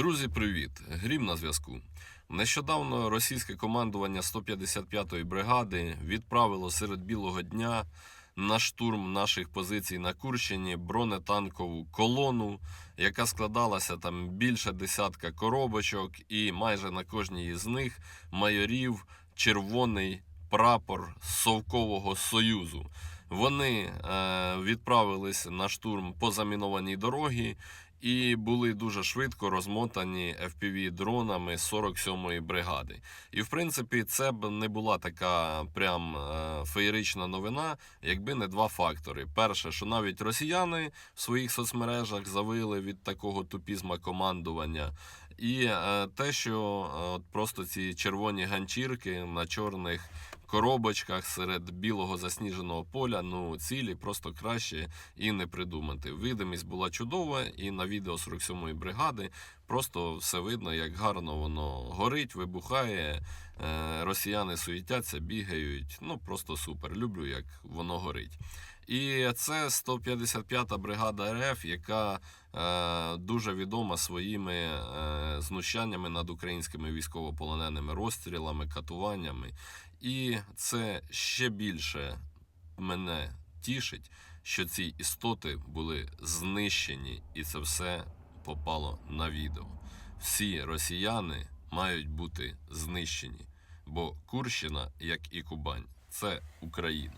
Друзі, привіт! Грім на зв'язку. Нещодавно російське командування 155-ї бригади відправило серед білого дня на штурм наших позицій на Курщині бронетанкову колону, яка складалася там більше десятка коробочок, і майже на кожній із них майорів червоний прапор Совкового Союзу. Вони е, відправились на штурм по замінованій дорогі і були дуже швидко розмотані fpv дронами 47-ї бригади. І в принципі, це б не була така прям е, феєрична новина, якби не два фактори. Перше, що навіть росіяни в своїх соцмережах завили від такого тупізма командування. І е, те, що от просто ці червоні ганчірки на чорних коробочках серед білого засніженого поля, ну цілі просто краще і не придумати. Видимість була чудова, і на відео 47-ї бригади просто все видно, як гарно воно горить, вибухає. Е, росіяни суетяться, бігають. Ну просто супер. Люблю, як воно горить. І це 155-та бригада РФ, яка е, дуже відома своїми е, знущаннями над українськими військовополоненими розстрілами, катуваннями. І це ще більше мене тішить, що ці істоти були знищені, і це все попало на відео. Всі росіяни мають бути знищені, бо Курщина, як і Кубань, це Україна.